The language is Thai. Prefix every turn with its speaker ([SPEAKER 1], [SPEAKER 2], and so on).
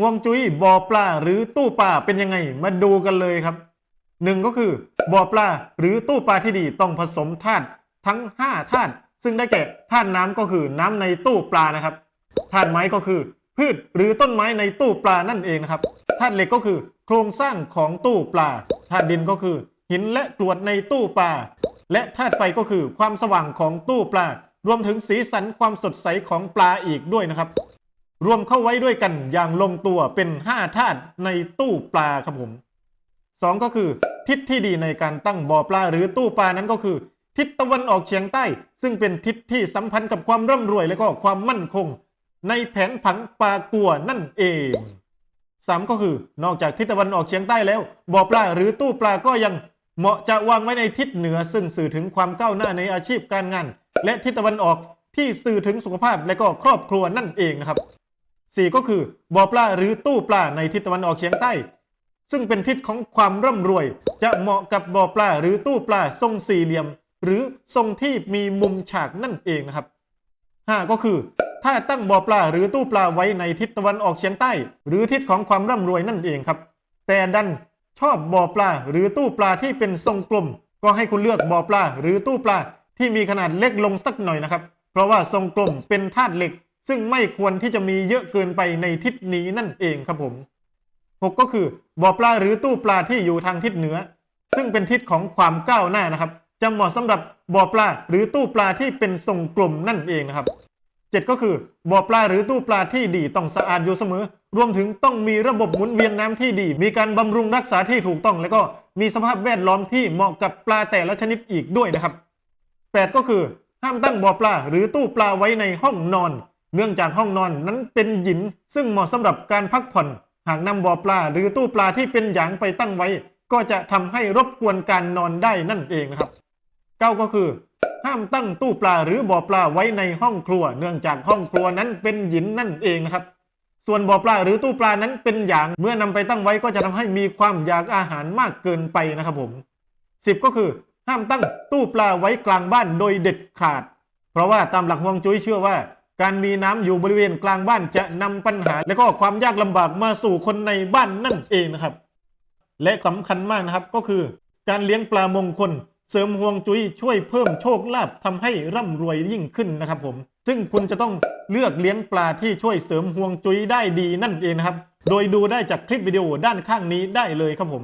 [SPEAKER 1] ห่วงจุ้ยบ่อปลาหรือตู้ปลาเป็นยังไง มาดูกันเลยครับหนึ่งก็คือบ่อปลาหรือตู้ปลาที่ดีต้องผสมธาตุทั้ง 5 ธาตุซึ่งได้แก่ธาตุน้ำก็คือน้ำในตู้ปลานะครับธาตุไม้ก็คือ พืชหรือต้นไม้ในตู้ปลานั่นเองนะครับธาตุเหล็กก็คือ โครงสร้างของตู้ปลาธาตุดินก็คือ หินและกรวดในตู้ปลาและธาตุไฟก็คือความสว่างของตู้ปลารวมถึงสีสันความสดใสของปลาอีกด้วยนะครับ รวมเข้าไว้ด้วยกันอย่างลงตัวเป็น5ธาตุในตู้ปลาครับผม 2 ก็คือทิศที่ดีในการตั้งบ่อปลาหรือตู้ปลานั้นก็คือ ทิศตะวันออกเฉียงใต้ ซึ่งเป็นทิศที่สัมพันธ์กับความร่ำรวยและก็ความมั่นคง ในแผนผังปลากัวนั่นเอง 3 ก็คือนอกจากทิศตะวันออกเฉียงใต้แล้วบ่อปลาหรือตู้ปลาก็ยังเหมาะจะวางไว้ในทิศเหนือ ซึ่งสื่อถึงความก้าวหน้าในอาชีพการงาน และทิศตะวันออกที่สื่อถึงสุขภาพและก็ครอบครัวนั่นเองนะครับ 4 ก็คือบ่อปลาหรือตู้ปลาในทิศตะวันออกเฉียงใต้ ซึ่งเป็นทิศของความร่ำรวย จะเหมาะกับบ่อปลาหรือตู้ปลาทรงสี่เหลี่ยม หรือทรงที่มีมุมฉากนั่นเองนะครับ 5 ก็คือถ้าตั้งบ่อปลาหรือตู้ปลาไว้ในทิศตะวันออกเฉียงใต้ หรือทิศของความร่ำรวยนั่นเองครับ แต่ดันชอบบ่อปลาหรือตู้ปลาที่เป็นทรงกลม ก็ให้คุณเลือกบ่อปลาหรือตู้ปลาที่มีขนาดเล็กลงสักหน่อยนะครับ เพราะว่าทรงกลมเป็นธาตุเหล็ก ซึ่งไม่ควรที่จะมีเยอะเกินไปในทิศนี้นั่นเองครับผม 6 ก็คือบ่อปลาหรือตู้ปลาที่อยู่ทางทิศเหนือ ซึ่งเป็นทิศของความก้าวหน้านะครับจะเหมาะสำหรับบ่อปลาหรือตู้ปลาที่เป็นทรงกลมนั่นเองนะครับ7ก็คือบ่อปลาหรือตู้ปลาที่ดีต้องสะอาดอยู่เสมอ รวมถึงต้องมีระบบหมุนเวียนน้ำที่ดี มีการบำรุงรักษาที่ถูกต้อง แล้วก็มีสภาพแวดล้อมที่เหมาะกับปลาแต่ละชนิดอีกด้วยนะครับ 8 ก็คือห้ามตั้งบ่อปลาหรือตู้ปลาไว้ในห้องนอน เนื่องจากห้องนอนนั้นเป็นหยิน ซึ่งเหมาะสำหรับการพักผ่อน หากนำบ่อปลาหรือตู้ปลาที่เป็นหยางไปตั้งไว้ ก็จะทำให้รบกวนการนอนได้นั่นเองนะครับเก้าก็คือ ห้ามตั้งตู้ปลาหรือบ่อปลาไว้ในห้องครัว เนื่องจากห้องครัวนั้นเป็นหยินนั่นเองนะครับ ส่วนบ่อปลาหรือตู้ปลานั้นเป็นหยางเมื่อนำไปตั้งไว้ก็จะทำให้มีความอยากอาหารมากเกินไปนะครับผม10ก็คือ ห้ามตั้งตู้ปลาไว้กลางบ้านโดยเด็ดขาด เพราะว่าตามหลักฮวงจุ้ยเชื่อว่า การมีน้ำอยู่บริเวณกลางบ้านจะนำปัญหา และก็ความยากลำบากมาสู่คนในบ้านนั่นเองนะครับ และสำคัญมากนะครับก็คือ การเลี้ยงปลามงคล เสริมฮวงจุ้ยช่วยเพิ่มโชคลาภทำให้ร่ำรวยยิ่งขึ้นนะครับผม ซึ่งคุณจะต้องเลือกเลี้ยงปลาที่ช่วยเสริมฮวงจุ้ยได้ดีนั่นเองนะครับ โดยดูได้จากคลิปวิดีโอด้านข้างนี้ได้เลยครับผม